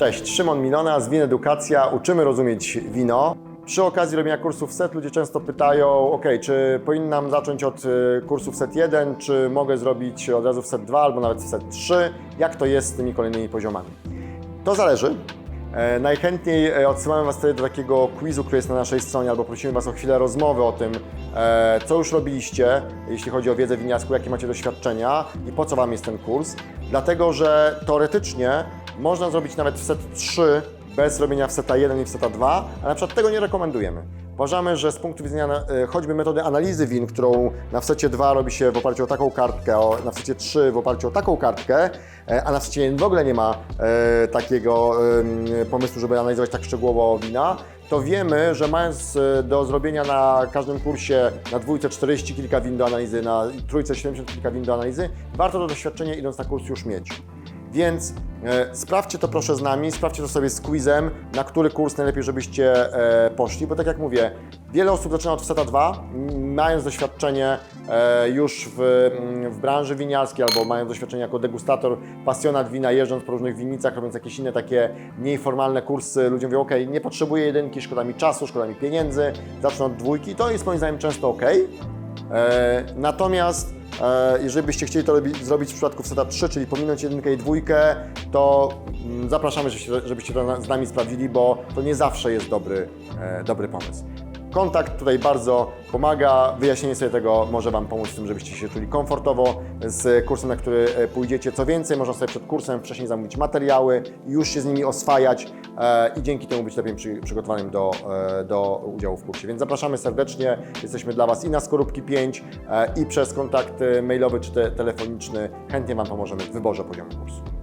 Cześć, Szymon Milona z Win Edukacja. Uczymy rozumieć wino. Przy okazji robienia kursów SET ludzie często pytają, ok, czy powinnam zacząć od y, kursów SET 1, czy mogę zrobić od razu w SET 2 albo nawet w SET 3? Jak to jest z tymi kolejnymi poziomami? To zależy. E, najchętniej e, odsyłamy Was wtedy do takiego quizu, który jest na naszej stronie, albo prosimy Was o chwilę rozmowy o tym, e, co już robiliście, jeśli chodzi o wiedzę winiarską, jakie macie doświadczenia i po co Wam jest ten kurs. Dlatego, że teoretycznie można zrobić nawet w set 3 bez robienia w seta 1 i w seta 2, ale na przykład tego nie rekomendujemy. Uważamy, że z punktu widzenia e, choćby metody analizy win, którą na wsecie 2 robi się w oparciu o taką kartkę, na wsecie 3 w oparciu o taką kartkę, e, a na wsecie 1 w ogóle nie ma e, takiego pomysłu, żeby analizować tak szczegółowo wina, to wiemy, że mając do zrobienia na każdym kursie na dwójce 40 kilka win do analizy, na trójce 70 kilka win do analizy, warto to doświadczenie idąc na kurs już mieć. Więc e, sprawdźcie to proszę z nami, sprawdźcie to sobie z quizem, na który kurs najlepiej, żebyście e, poszli, bo tak jak mówię, wiele osób zaczyna od SETA 2, m, mając doświadczenie e, już w, w branży winiarskiej albo mając doświadczenie jako degustator, pasjonat wina, jeżdżąc po różnych winnicach, robiąc jakieś inne takie mniej formalne kursy, ludzie mówią, ok, nie potrzebuję jedynki, szkoda mi czasu, szkoda mi pieniędzy, zacznę od dwójki, to jest moim zdaniem często ok. Natomiast jeżeli byście chcieli to robi, zrobić w przypadku seta 3, czyli pominąć jedynkę i dwójkę, to mm, zapraszamy, żebyście, to z nami sprawdzili, bo to nie zawsze jest dobry, e, dobry pomysł. Kontakt tutaj bardzo pomaga, wyjaśnienie sobie tego może Wam pomóc w tym, żebyście się czuli komfortowo z kursem, na który e, pójdziecie. Co więcej, można sobie przed kursem wcześniej zamówić materiały już się z nimi oswajać e, i dzięki temu być lepiej przy, przygotowanym do, e, do udziału w kursie. Więc zapraszamy serdecznie, jesteśmy dla Was i na Skorupki 5 e, i przez kontakt e, mailowy czy te, telefoniczny. Chętnie Wam pomożemy w wyborze poziomu kursu.